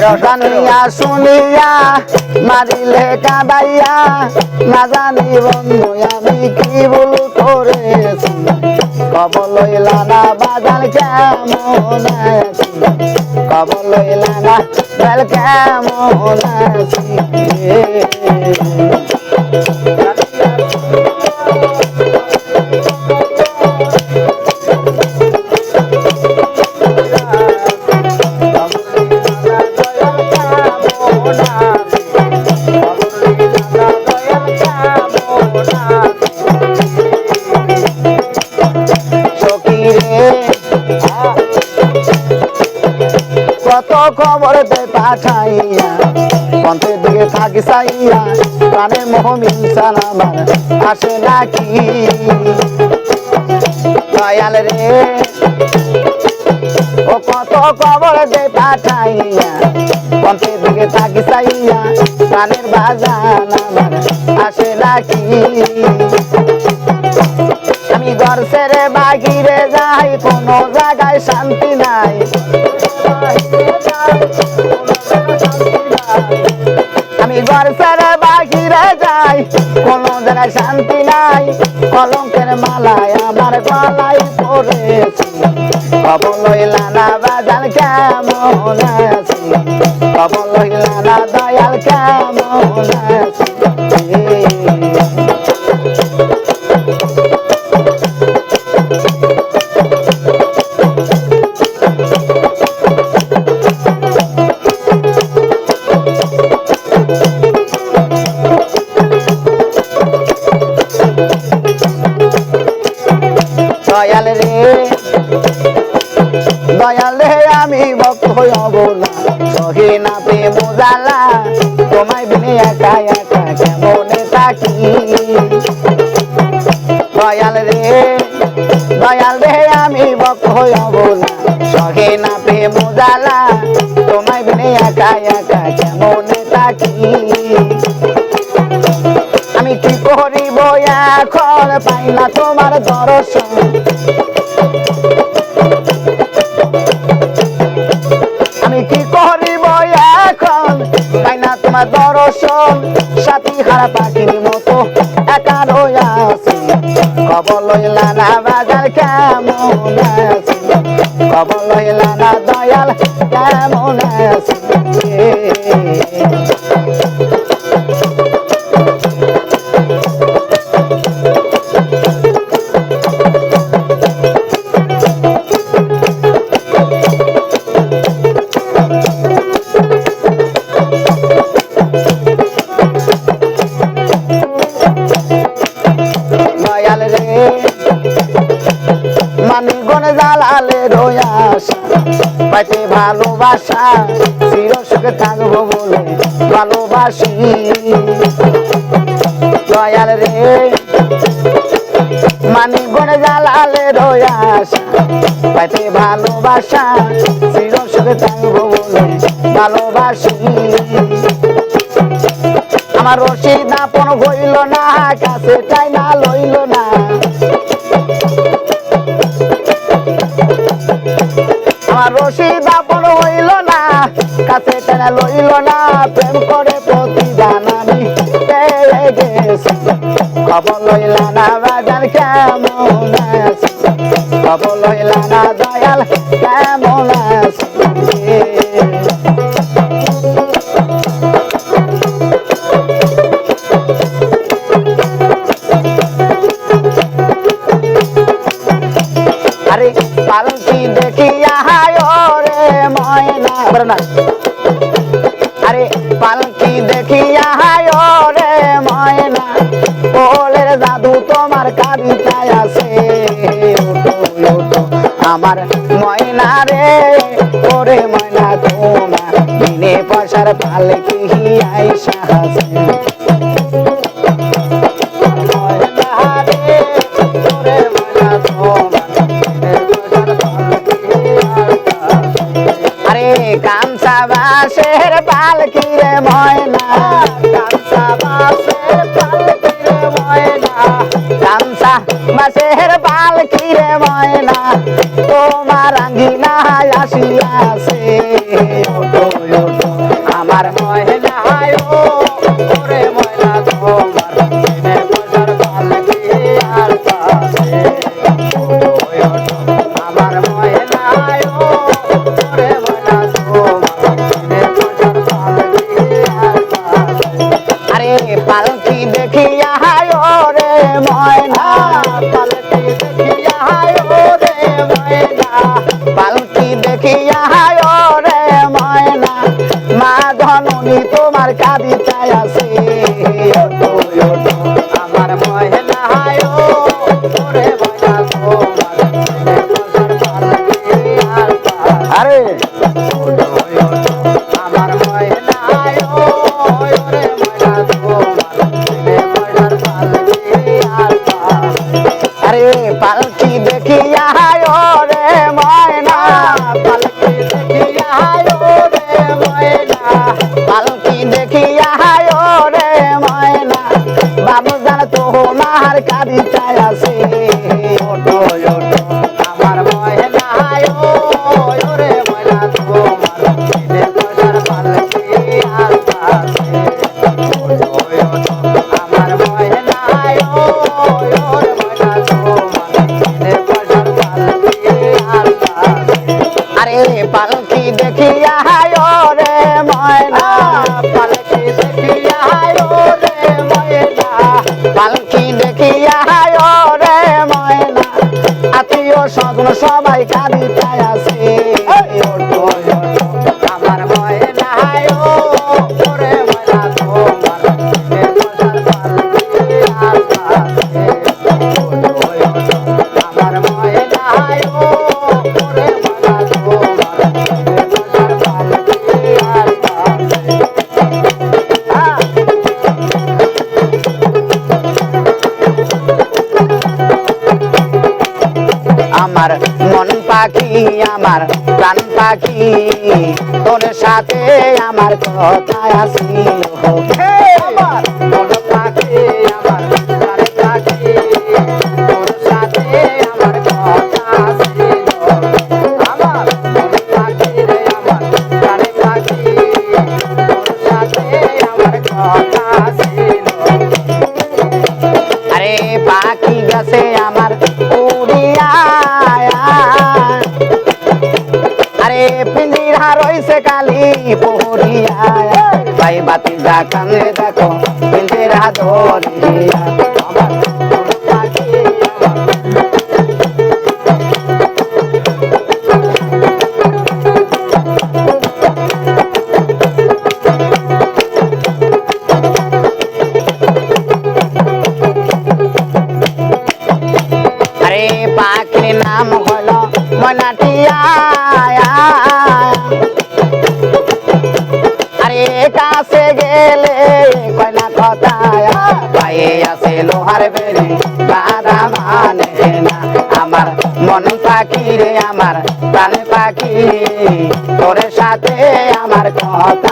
জানিয়া শুনিয়া মারিলে কাঁদাইয়া, না জানি বন্ধু, আমি কি ভুল করেছি? খবর লইলা না, বাজার কেমন আছি? খবর লইলা না, বেল কেমন আছি? কত খবর তে পাঠাইয়া পন্থের দিকে থাকি চাইয়া প্রাণের মোহ মিলসান আমার, আসে নাকি? দয়াল রে, ও কত খবর দে পাঠাইয়া পন্থের দিকে থাকি চাইয়া প্রাণের বাজান আমার, আসে নাকি? আমি ঘর ছেড়ে বাগিরে যাই, কোনো জায়গায় শান্তি নাই। জায়গায় শান্তি নাই, কলঙ্কের মালায় আমার গলায় পড়েছি। খবর লইলা না বাজার কেমন আছি? খবর লইলা না দয়াল কেমন আছি? দয়াল রে, আমি ভক্ত হব না। সহে না পে মোজালা তোমায় বিনে একা একা কেমনে থাকি? আমি কি করিব এখন? পাই না তোমার দর্শন। আমি কি করিব এখন? পাই না তোমার দর্শন। সাথী হারা পাখির খবর লইলা না বাজার কেমন আছি? খবর লইলা না দয়াল রয়াসা পাইতে ভালোবাসা চির সুখে থাকব বলে ভালোবাসি। দয়াল রে মানি গনে জালালে রয়াসা পাইতে ভালোবাসা চির সুখে থাকব বলে ভালোবাসি। আমার রশিদ আপন হইল না, কাছে টাইনা লইল না। আমার রশিদ আপন হইল না, কাছে টানা লইল না, প্রেম করে প্রতিদান আমি পেয়ে গেছি। খবর লইলা না বাজার কেমন খবর লইলা না দয়াল ময়না আরে পালকি দেখিয়া হায় রে ময়না ওলের জাদু তোমার কাবিতায় আছে। আমার ময়না রে, ওরে ময়না তোমার দিনে পয়সার পালকি আইসা আছে পালকি রে ময়না কামসা বাসের পালকি রে ময়না কামসা বাসের পালকি রে ময়না, তোমার আঙ্গিনা আসিয়াছে দিয়া মন পাখি আমার প্রাণ পাখি। তোর সাথে আমার কথা আসিল। পিঞ্জিরা রয়েছে কালি পহরিয়া তাই বাতি যা কানে দেখো পিঞ্জিরা ধরিয়া। লোহার বেড়ে বাধা মানে না। আমার মন পাখি রে আমার প্রাণ পাখি তোর সাথে আমার কথা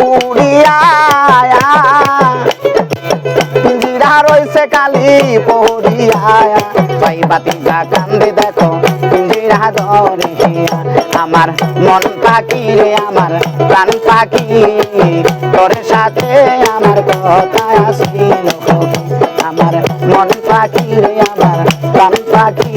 পড়ছে কালি পড়িয়া ভাই বাতি কান্দে দেখো পিঞ্জিরা ধরে আমার মন পাখি রে আমার প্রাণ পাখি তোর সাথে আমার কথা আসিল আমার মন পাখি রে আমার প্রাণ পাখি